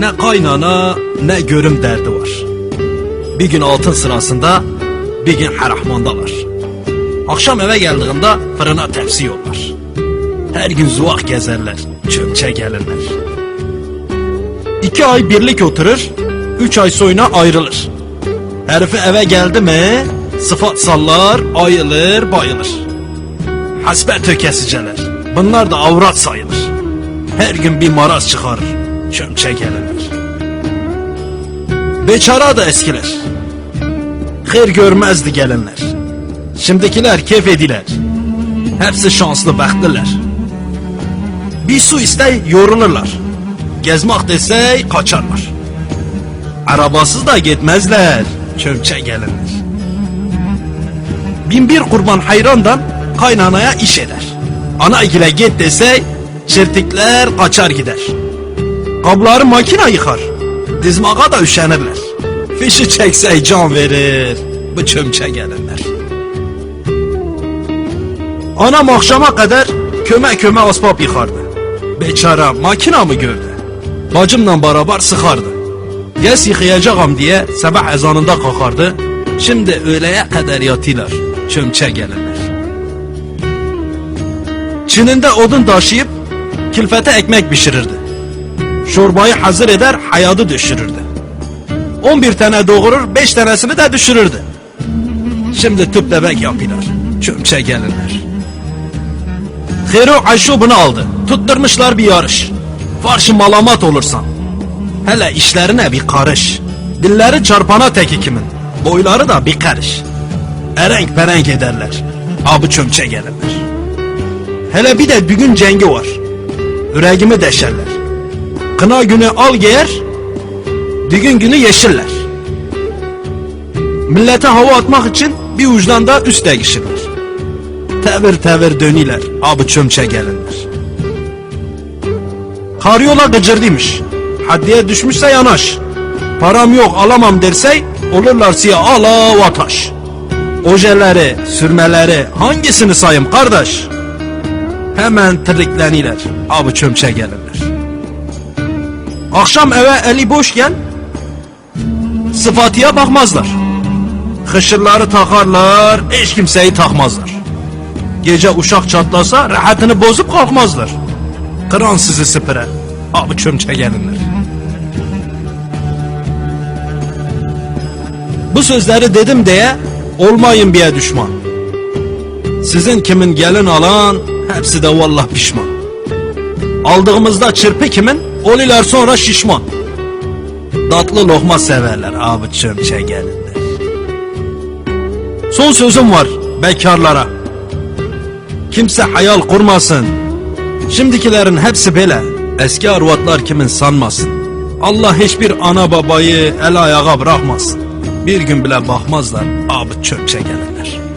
Ne kaynana ne görüm derdi var. Bir gün altın sırasında, bir gün harahmandalar. Akşam eve geldiğinde fırına tepsi yollar. Her gün zuvak gezerler, çömçe gelirler. İki ay birlik oturur, üç ay sonra ayrılır. Herifi eve geldi mi, sıfat sallar, ayılır, bayılır. Hasbe tökesiceler, bunlar da avrat sayılır. Her gün bir maraz çıkarır, çömçe gelirler. Beçara da eskiler. Hayır görmezdi gelenler. Şimdikiler keyif ediler. Hepsi şanslı bəxtliler. Bir su istey yorulurlar. Gezmek desey kaçarlar. Arabasız da gitmezler. Çömçe gelinler. Bin bir kurban hayrandan kaynanaya iş eder. Ana ile git desey çirtikler kaçar gider. Kabları makina yıkar. Dizmağa da üşenirler. Fişi çeksey can verir. Bu çömçe gelinler. Anam akşama kadar köme köme asbab yıkardı. Beçara makina mı gördü? Bacımla beraber sıkardı. Yes yıkayacağım diye sabah ezanında kalkardı. Şimdi öğleye kadar yatıyorlar. Çömçe gelinler. Çininde odun taşıyıp kilfete ekmek pişirirdi. Çorbayı hazır eder hayadı düşürürdü. 11 tane doğurur 5 tanesini de düşürürdü. Şimdi tüp bebek yapıyorlar. Çömçe gelinler. Hero Ayşo bunu aldı. Tutturmuşlar bir yarış. Farşı malamat olursan. Hele işlerine bir karış. Dilleri çarpana teki kimin. Boyları da bir karış. Erenk perenk ederler. Abı çömçe gelirler. Hele bir de bir gün cengi var. Yüreğimi deşerler. Kına günü al giyer, düğün günü yeşiller. Millete hava atmak için bir ucdan da üst değişirler. Tevir tevir dönüler, abı çömçe gelinler. Karyola gıcırdıymış. Haddiye düşmüşse yanaş. Param yok alamam derse olurlar siyah ala vataş. Ojeleri, sürmeleri hangisini sayayım kardeş? Hemen tırrikleniler, abı çömçe gelirler. Akşam eve eli boşken sıfatıya bakmazlar. Hışırları takarlar, hiç kimseyi takmazlar. Gece uşak çatlasa rahatını bozup kalkmazlar. Kıran sizi sıpıra, abi çömçe gelinler. Bu sözleri dedim diye olmayın bir düşman. Sizin kimin gelin alan hepsi de vallah pişman. Aldığımızda çırpı kimin oliler sonra şişman. Tatlı lokma severler abi çömçe gelinler. Son sözüm var bekarlara. Kimse hayal kurmasın. Şimdikilerin hepsi böyle. Eski arvatlar kimin sanmasın. Allah hiçbir ana babayı el ayağa bırakmasın. Bir gün bile bakmazlar abi çöpçe gelirler.